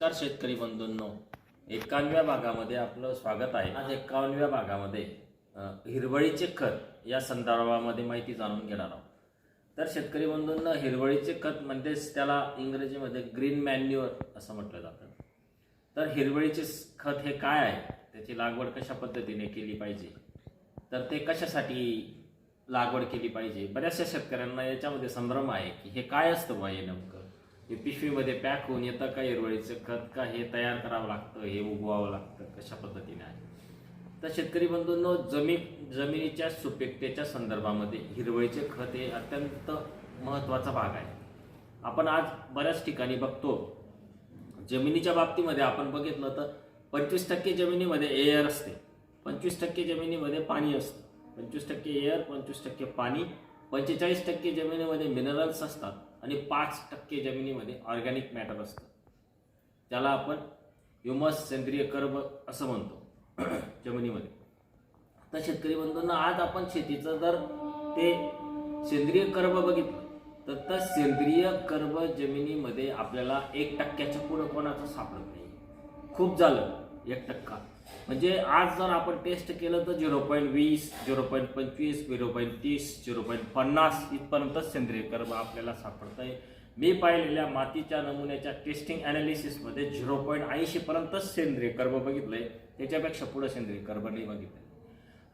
नमस्कार शेतकरी बंधूंनो एकावन्नव्या भागामध्ये आपलं स्वागत आहे. आज एकावन्नव्या भागामध्ये हिरवळीचे खत या संदर्भामध्ये माहिती जाणून घेणार आहोत. तर शेतकरी बंधूंना हिरवळीचे खत म्हणजेच त्याला इंग्रजीमध्ये ग्रीन मॅन्युअर असं म्हटलं जातं. तर हिरवळीचे खत हे काय आहे? त्याची लागवड कशा पद्धतीने केली पाहिजे? तर ते कशासाठी लागवड केली पाहिजे? बऱ्याचशा शेतकऱ्यांना याच्यामध्ये संभ्रम आहे की हे काय असतं बुवा हे नेमकं? हे पिशवीमध्ये पॅक होऊन येतं का हिरवळीचं? खत का हे तयार करावं लागतं? हे उगवावं लागतं? कशा पद्धतीने आहे? तर शेतकरी बंधूंनो जमीन जमिनीच्या सुपीकतेच्या संदर्भामध्ये हिरवळीचे खत हे अत्यंत महत्त्वाचा भाग आहे. आपण आज बऱ्याच ठिकाणी बघतो. जमिनीच्या बाबतीमध्ये आपण बघितलं तर पंचवीस टक्के जमिनीमध्ये एअर असते. पंचवीस टक्के जमिनीमध्ये पाणी असतं. पंचवीस टक्के एअर पंचवीस टक्के पाणी पंचेचाळीस टक्के जमिनीमध्ये मिनरल्स असतात. आणि पाच टक्के जमिनीमध्ये ऑर्गॅनिक मॅटर असतं. त्याला आपण ह्युमस सेंद्रिय कर्ब असं म्हणतो जमिनीमध्ये. तर शेतकरी बंधूंना आज आपण शेतीचं जर ते सेंद्रिय कर्ब बघितलं तर त्या सेंद्रिय कर्ब जमिनीमध्ये आपल्याला एक टक्क्याच्या पुढं कोणाचं सापडत नाही. खूप झालं एक टक्का. म्हणजे आज जर आपण टेस्ट केलं तर झिरो पॉईंट वीस झिरो पॉईंट पंचवीस झिरो पॉईंट तीस झिरो पॉईंट पन्नास इथपर्यंतच सेंद्रिय कर्ब आपल्याला सापडत आहे मी पाहिलेल्या मातीच्या नमुन्याच्या टेस्टिंग अनालिसिसमध्ये झिरो पॉईंट ऐंशीपर्यंतच सेंद्रिय कर्ब बघितलंय. त्याच्यापेक्षा पुढं सेंद्रिय कर्ब नाही बघितलंय.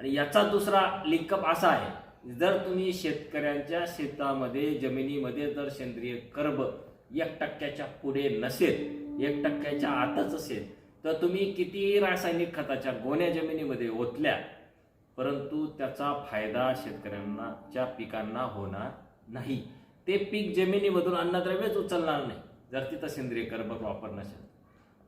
आणि याचा दुसरा लिंकअप असा आहे जर तुम्ही शेतकऱ्यांच्या शेतामध्ये जमिनीमध्ये जर सेंद्रिय कर्ब एक टक्क्याच्या पुढे नसेल एक टक्क्याच्या आतच असेल तर तुम्ही किती रासायनिक खताच्या गोण्या जमिनीमध्ये ओतल्या परंतु त्याचा फायदा शेतकऱ्यांनाच्या पिकांना होणार नाही. ते पीक जमिनीमधून अन्नद्रव्यच उचलणार नाही जर तिथं सेंद्रिय कर्ब वापर नसेल.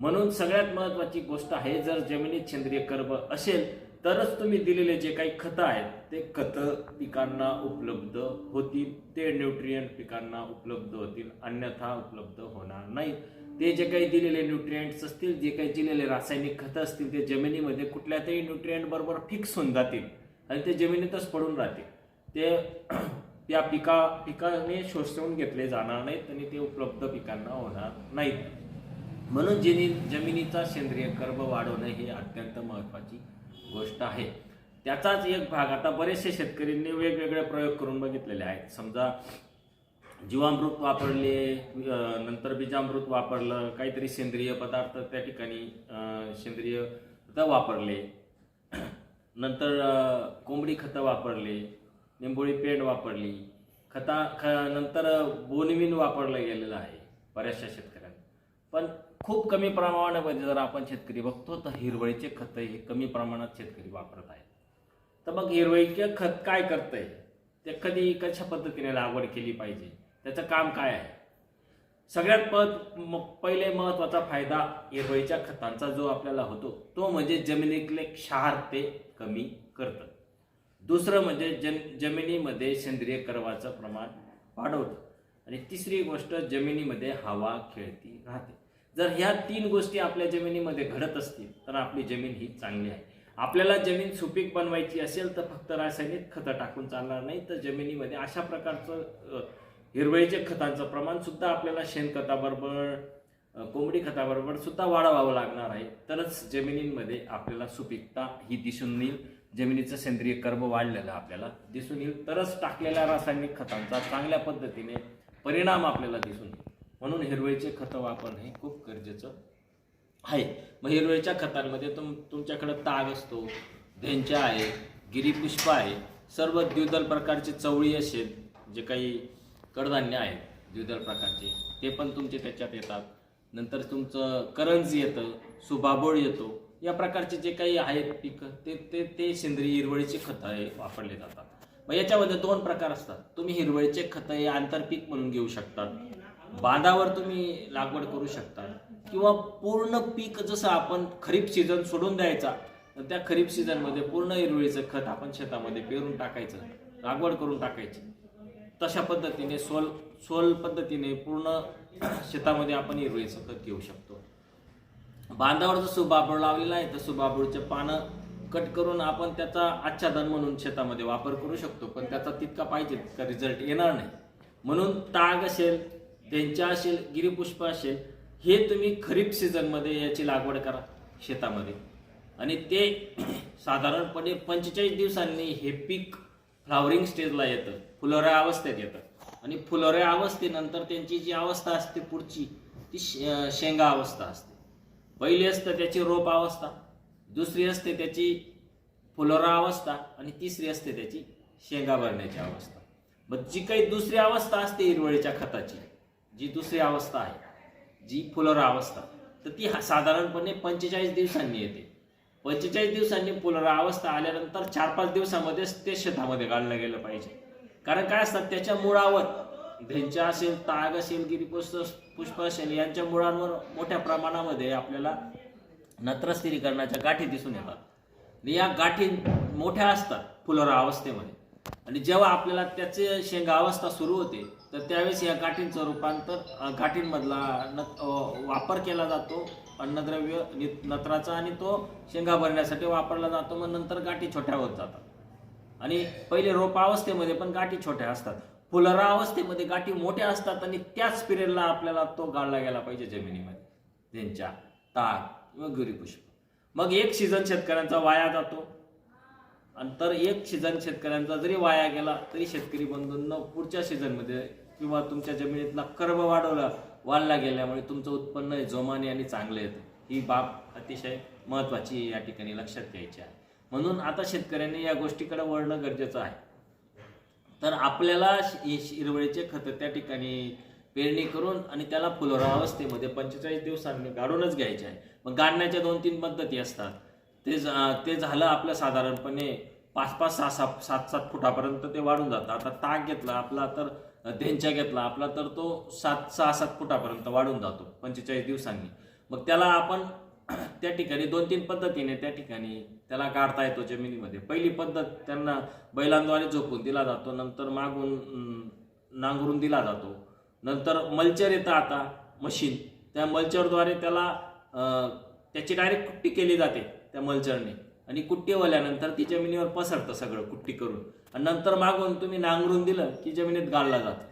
म्हणून सगळ्यात महत्वाची गोष्ट आहे जर जमिनीत सेंद्रिय कर्ब असेल तरच तुम्ही दिलेले जे काही खतं आहेत ते खतं पिकांना उपलब्ध होतील ते न्यूट्रियंट पिकांना उपलब्ध होतील अन्यथा उपलब्ध होणार नाही ते जे काही दिलेले न्यूट्रियंट्स असतील जे काही दिलेले रासायनिक खतं असतील ते जमिनीमध्ये कुठल्या तरी न्यूट्रियंट बरोबर फिक्स होऊन जातील आणि ते जमिनीतच पडून राहतील. ते या पिका पिकाने शोषून घेतले जाणार नाहीत आणि ते उपलब्ध पिकांना होणार नाहीत. म्हणून जेनी जमिनीचा सेंद्रिय कर्ब वाढवणं हे अत्यंत महत्त्वाची गोष्ट आहे. त्याचाच एक भाग आता बरेचसे शेतकऱ्यांनी वेगवेगळे प्रयोग करून बघितलेले आहेत. समजा जीवामृत वापरले नंतर बीजामृत वापरलं काहीतरी सेंद्रिय पदार्थ त्या ठिकाणी सेंद्रिय खतं वापरले. नंतर कोंबडी खतं वापरले निंबोळी पेंड वापरली. खता ख नंतर बोनविन वापरलं गेलेलं आहे बऱ्याचशा शेतकऱ्या पण खूप कमी प्रमाणामध्ये जर आपण शेतकरी बघतो तर हिरवळीचे खतं हे कमी प्रमाणात शेतकरी वापरत आहेत. तर मग हिरवळीचे खत काय करतंय? ते कधी कशा पद्धतीने लागवड केली पाहिजे? त्याचं काम काय आहे? सगळ्यात पद पहिले महत्त्वाचा फायदा हिरवळीच्या खतांचा जो आपल्याला होतो तो म्हणजे जमिनीतले क्षार ते कमी करतं. दुसरं म्हणजे जन जमिनीमध्ये सेंद्रिय कर्वाचं प्रमाण वाढवतं. आणि तिसरी गोष्ट जमिनीमध्ये हवा खेळती राहते. जर ह्या तीन गोष्टी आपल्या जमिनीमध्ये घडत असतील तर आपली जमीन ही चांगली आहे. आपल्याला जमीन सुपीक बनवायची असेल तर फक्त रासायनिक खतं टाकून चालणार नाही तर जमिनीमध्ये अशा प्रकारचं हिरवळीच्या खतांचं प्रमाण सुद्धा आपल्याला शेणखताबरोबर कोंबडी खताबरोबर सुद्धा वाढवावं लागणार आहे. तरच जमिनींमध्ये आपल्याला सुपीकता ही दिसून येईल. जमिनीचं सेंद्रिय कर्ब वाढलेलं आपल्याला दिसून येईल. तरच टाकलेल्या रासायनिक खतांचा चांगल्या पद्धतीने परिणाम आपल्याला दिसून येईल. म्हणून हिरवळीचे खतं वापरणं हे खूप गरजेचं आहे. मग हिरवळीच्या खतांमध्ये तुम तुमच्याकडं ताग असतो धेंच्या आहे गिरीपुष्प आहे सर्व द्विदल प्रकारचे चवळी असेल जे काही कडधान्य आहेत द्विदल प्रकारचे ते पण तुमचे त्याच्यात येतात. नंतर तुमचं करंज येतं सुबाबोळ येतो या प्रकारचे जे काही आहेत पिकं ते ते ते सेंद्रिय हिरवळीचे खतं आहे वापरले जातात. मग याच्यामध्ये दोन प्रकार असतात. तुम्ही हिरवळीचे खतं हे आंतरपीक म्हणून घेऊ शकतात. बांधावर तुम्ही लागवड करू शकता किंवा पूर्ण पीक जसं आपण खरीप सीझन सोडून द्यायचा तर त्या खरीप सीझनमध्ये पूर्ण हिरवळीचं खत आपण शेतामध्ये पेरून टाकायचं लागवड करून टाकायची. तशा पद्धतीने सोल सोल पद्धतीने पूर्ण शेतामध्ये आपण हिरवळीचं खत घेऊ शकतो. बांधावर जर सुबाबूळ लावलेला आहे तर सुबाबूळचे पानं कट करून आपण त्याचा आच्छादन म्हणून शेतामध्ये वापर करू शकतो पण त्याचा तितका पाहिजे तितका रिझल्ट येणार नाही. म्हणून ताग असेल त्यांच्या असेल गिरीपुष्प असेल हे तुम्ही खरीप सीझनमध्ये याची लागवड करा शेतामध्ये. आणि ते साधारणपणे पंचेचाळीस दिवसांनी हे पीक फ्लावरिंग स्टेजला येतं फुलोऱ्या अवस्थेत येतं. आणि फुलोऱ्या अवस्थेनंतर त्यांची जी अवस्था असते पुढची ती शेंगा अवस्था असते. पहिली असतं त्याची रोप अवस्था दुसरी असते त्याची फुलोरा अवस्था आणि तिसरी असते त्याची शेंगा भरण्याची अवस्था. मग जी काही दुसरी अवस्था असते हिरवळीच्या खताची जी दुसरी अवस्था आहे जी फुलोरा अवस्था तर ती हा- साधारणपणे पंचेचाळीस दिवसांनी येते. पंचेचाळीस दिवसांनी फुलोरा अवस्था आल्यानंतर चार पाच दिवसामध्येच ते शेतामध्ये घाललं गेलं पाहिजे. कारण काय असतात त्याच्या मुळावर भेंच्या असेल ताग असेल गिरीपुष्प पुष्प असेल यांच्या मुळांवर मोठ्या प्रमाणामध्ये आपल्याला नत्र स्थिरीकरणाच्या गाठी दिसून येतात. आणि या गाठी मोठ्या असतात फुलोरा अवस्थेमध्ये. आणि जेव्हा आपल्याला त्याचे शेंगा अवस्था सुरू होते तर त्यावेळेस या गाठींचं रूपांतर गाठींमधला न वापर केला जातो. अन्नद्रव्य नत्राचा आणि तो शेंगा भरण्यासाठी वापरला जातो. मग नंतर गाठी छोट्या होत जातात. आणि पहिले रोप अवस्थेमध्ये पण गाठी छोट्या असतात. फुलरा अवस्थेमध्ये गाठी मोठ्या असतात आणि त्याच पिरियडला आपल्याला तो गाळला गेला पाहिजे जमिनीमध्ये. त्यांच्या ताक किंवा गुरीपुष्प मग एक सीझन शेतकऱ्यांचा वाया जातो. आणि तर एक सीझन शेतकऱ्यांचा जरी वाया गेला तरी शेतकरी बंधूंना पुढच्या सीझनमध्ये किंवा तुमच्या जमिनीतला कर्ब वाढवला वाढला गेल्यामुळे तुमचं उत्पन्न जोमाने आणि चांगलं येतं. ही बाब अतिशय महत्त्वाची या ठिकाणी लक्षात घ्यायची आहे. म्हणून आता शेतकऱ्यांनी या गोष्टीकडे वळणं गरजेचं आहे. तर आपल्याला हिरवळीचे खतं त्या ठिकाणी पेरणी करून आणि त्याला फुलोरावस्थेमध्ये पंचेचाळीस दिवसांनी गाडूनच घ्यायचे आहे. मग गाडण्याच्या दोन तीन पद्धती असतात. ते ते झालं आपलं साधारणपणे पाच पाच सहा सात सात सात फुटापर्यंत ते वाढून जातं. आता ताक घेतला आपला तर धेंच्या घेतला आपला तर तो सात सहा सात फुटापर्यंत वाढून जातो पंचेचाळीस दिवसांनी. मग त्याला आपण त्या ठिकाणी दोन तीन पद्धतीने त्या ठिकाणी त्याला काढता येतो जमिनीमध्ये. पहिली पद्धत त्यांना बैलांद्वारे झोपून दिला जातो नंतर मागून नांगरून दिला जातो. नंतर मल्चर येतं आता मशीन. त्या मल्चरद्वारे त्याला त्याची डायरेक्ट कुट्टी केली जाते त्या मल्चरने. आणि कुट्टी वल्यानंतर ती जमिनीवर पसरतं सगळं कुट्टी करून. आणि नंतर मागून तुम्ही नांगरून दिलं की जमिनीत गाळला जातं.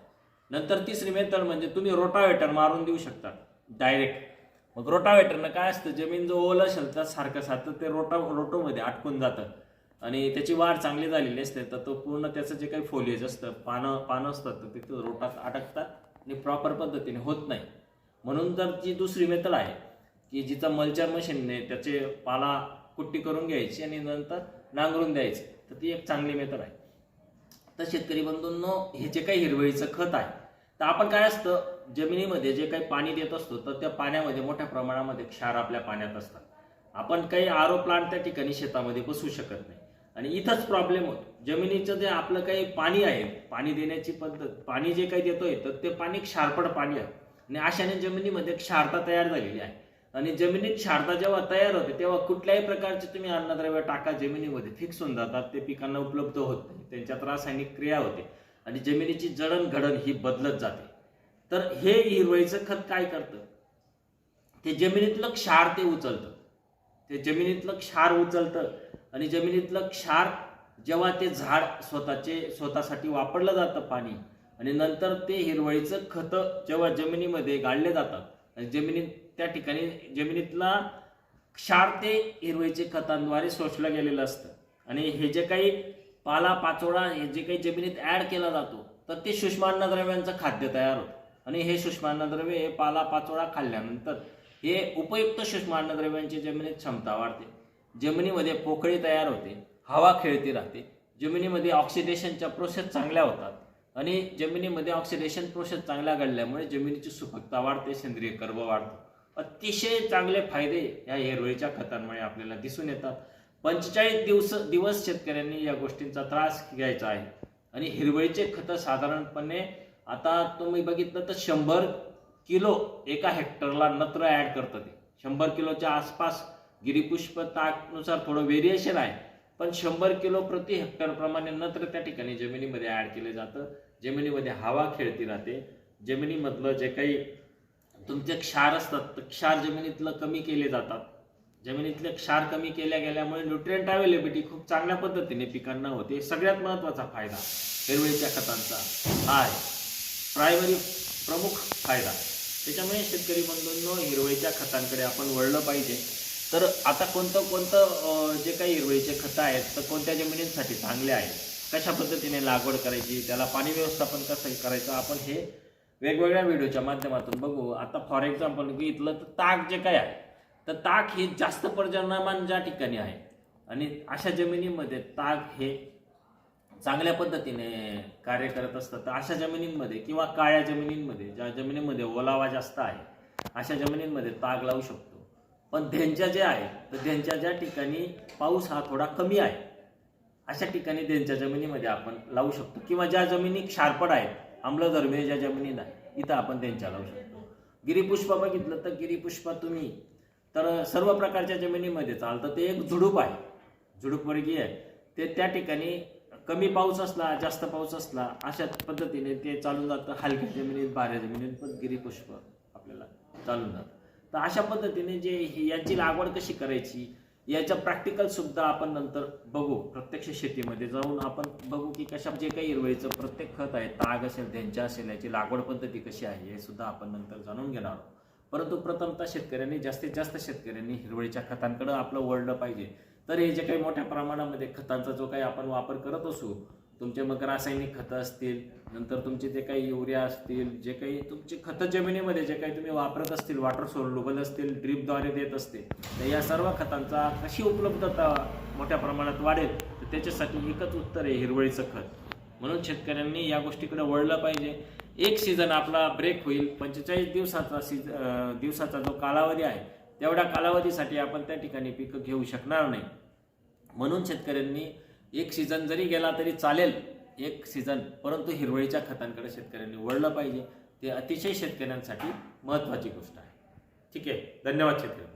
नंतर तिसरी मेथड म्हणजे तुम्ही रोटावेटर मारून देऊ शकता डायरेक्ट मग रोटावेटरनं काय असतं जमीन जो ओल असेल तर सारखं सारखं ते रोटा रोटोमध्ये अटकून जातं. आणि त्याची वाढ चांगली झालेली असते तर तो पूर्ण त्याचं जे काही फोलिएज असतं पानं पानं असतात तर तिथं रोटात अटकतात आणि प्रॉपर पद्धतीने होत नाही. म्हणून तर जी दुसरी मेथड आहे की जिचा मल्चर मशीनने त्याचे पाला कुट्टी करून घ्यायची आणि नंतर नांगरून द्यायची तर ती एक चांगली मेथड आहे. तर शेतकरी बंधूंनो हे जे काही हिरवळीचं खत आहे तर आपण काय असतं जमिनीमध्ये जे काही पाणी देत असतो तर त्या पाण्यामध्ये मोठ्या प्रमाणामध्ये क्षार आपल्या पाण्यात असतात. आपण काही आरो प्लांट त्या ठिकाणी शेतामध्ये बसवू शकत नाही. आणि इथंच प्रॉब्लेम होतो. जमिनीचं जे आपलं काही पाणी आहे पाणी देण्याची पद्धत पाणी जे काही देतोय तर ते पाणी क्षारपड पाणी आहे. आणि अशाने जमिनीमध्ये क्षारता तयार झालेली आहे. आणि जमिनीत क्षारता जेव्हा तयार होते तेव्हा कुठल्याही प्रकारचे तुम्ही अन्नद्रव्य टाका जमिनीमध्ये फिक्स होऊन जातात. ते पिकांना उपलब्ध होत नाही. त्यांच्यात रासायनिक क्रिया होते. आणि जमिनीची जडणघडण ही बदलत जाते. तर हे हिरवळीचं खत काय करतं? ते जमिनीतलं क्षार ते उचलतं. ते जमिनीतलं क्षार उचलतं. आणि जमिनीतलं क्षार जेव्हा ते झाड स्वतःचे स्वतःसाठी वापरलं जातं पाणी आणि नंतर ते हिरवळीचं खतं जेव्हा जमिनीमध्ये गाळले जातात आणि जमिनीत त्या ठिकाणी जमिनीतला क्षार ते हिरवळीचे खतांद्वारे शोषलं गेलेलं असतं. आणि हे जे काही पाला पाचोळा हे जे काही जमिनीत ऍड केला जातो तर ते सूक्ष्मान्नद्रव्यांचं खाद्य तयार होतं. आणि हे सूक्ष्मान्नद्रव्य हे पाला पाचोळा खाल्ल्यानंतर हे उपयुक्त सूक्ष्मान्नद्रव्यांची जमिनीत क्षमता वाढते. जमिनीमध्ये पोकळी तयार होते हवा खेळती राहते जमिनीमध्ये ऑक्सिडेशनच्या प्रोसेस चांगल्या होतात आणि जमिनीमध्ये ऑक्सिडेशन प्रोसेस चांगल्या घडल्यामुळे जमिनीची सुपकता वाढते सेंद्रिय कर्ब वाढतो अतिशय चांगले फायदे या हिरवळीच्या खतांमुळे आपल्याला दिसून येतात. पंचेचाळीस दिवस दिवस शेतकऱ्यांनी या गोष्टींचा त्रास घ्यायचा आहे. आणि हिरवळीचे खतं साधारणपणे आता तुम्ही बघितलं तर शंभर किलो एका हेक्टरला नत्र ॲड करतं ते. शंभर किलोच्या आसपास गिरीपुष्प ताकनुसार थोडं व्हेरिएशन आहे. पण शंभर किलो प्रति हेक्टर प्रमाणे नत्र त्या ठिकाणी जमिनीमध्ये ऍड केलं जातं. जमिनीमध्ये हवा खेळती राहते. जमिनीमधलं जे काही तुमचे क्षार असतात तर क्षार जमिनीतलं कमी केले जातात. जमिनीतले क्षार कमी केल्या गेल्यामुळे न्यूट्रिएंट अवेलेबिलिटी खूप चांगल्या पद्धतीने पिकांना होते. सगळ्यात महत्त्वाचा फायदा हिरवळीच्या खतांचा हा आहे. प्रायमरी प्रमुख फायदा. त्याच्यामुळे शेतकरी बंधूंनो हिरवळीच्या खतांकडे आपण वळलं पाहिजे. तर आता कोणतं कोणतं जे काही हिरवळीचे खतं आहेत तर कोणत्या जमिनींसाठी चांगले आहेत? कशा पद्धतीने लागवड करायची? त्याला पाणी व्यवस्थापन कसं करायचं? आपण हे वेगवेगळ्या व्हिडिओच्या माध्यमातून बघू. आता फॉर एक्झाम्पल बघितलं तर ताक जे काय आहे तर ताक हे जास्त पर्जन्यमान ज्या ठिकाणी आहे आणि अशा जमिनीमध्ये ताक हे चांगल्या पद्धतीने कार्य करत असतं. तर अशा जमिनींमध्ये किंवा काळ्या जमिनींमध्ये ज्या जमिनीमध्ये ओलावा जास्त आहे अशा जमिनींमध्ये ताग लावू शकतो. पण ध्यांच्या जे आहे तर ध्यांच्या ज्या ठिकाणी पाऊस हा थोडा कमी आहे अशा ठिकाणी त्यांच्या जमिनीमध्ये आपण लावू शकतो. किंवा ज्या जमिनी क्षारपड आहेत आम्लधर्मीय ज्या जमिनीत आहे इथं आपण त्यांच्या लावू शकतो. गिरीपुष्प बघितलं तर गिरीपुष्प तुम्ही तर सर्व प्रकारच्या जमिनीमध्ये चालतं. ते एक झुडूप आहे. झुडूपवर्गीय आहे. ते त्या ठिकाणी कमी पाऊस असला जास्त पाऊस असला अशा पद्धतीने ते चालून जातं. हलक्या जमिनीत बाऱ्या जमिनीत पण गिरीपुष्प आपल्याला चालून जातं. तर अशा पद्धतीने जे याची लागवड कशी करायची याच्या प्रॅक्टिकल सुद्धा आपण नंतर बघू. प्रत्यक्ष शेतीमध्ये जाऊन आपण बघू की कशा जे काही हिरवळीचं प्रत्येक खत आहे ताग असेल त्यांच्या असेल याची लागवड पद्धती कशी आहे हे सुद्धा आपण नंतर जाणून घेणार आहोत. परंतु प्रथमतः शेतकऱ्यांनी जास्तीत जास्त शेतकऱ्यांनी हिरवळीच्या खतांकडे आपलं वळलं पाहिजे. तर हे जे काही मोठ्या प्रमाणामध्ये खतांचा जो काही आपण वापर करत असू तुमचे मग रासायनिक खतं असतील नंतर तुमचे जे काही युरिया असतील जे काही तुमचे खतं जमिनीमध्ये जे काही तुम्ही वापरत असतील वॉटर सोल्युबल असतील ड्रीपद्वारे देत असतील तर या सर्व खतांचा कशी उपलब्धता मोठ्या प्रमाणात वाढेल तर त्याच्यासाठी एकच उत्तर आहे हिरवळीचं खत. म्हणून शेतकऱ्यांनी या गोष्टीकडे वळलं पाहिजे. एक सीझन आपला ब्रेक होईल पंचेचाळीस दिवसाचा सीज दिवसाचा जो कालावधी आहे तेवढ्या कालावधीसाठी आपण त्या ठिकाणी पिकं घेऊ शकणार नाही. म्हणून शेतकऱ्यांनी एक सीझन जरी गेला तरी चालेल एक सीझन परंतु हिरवळीच्या खतांकडे शेतकऱ्यांनी वळलं पाहिजे. ते अतिशय शेतकऱ्यांसाठी महत्त्वाची गोष्ट आहे. ठीक आहे. धन्यवाद शेतकरी.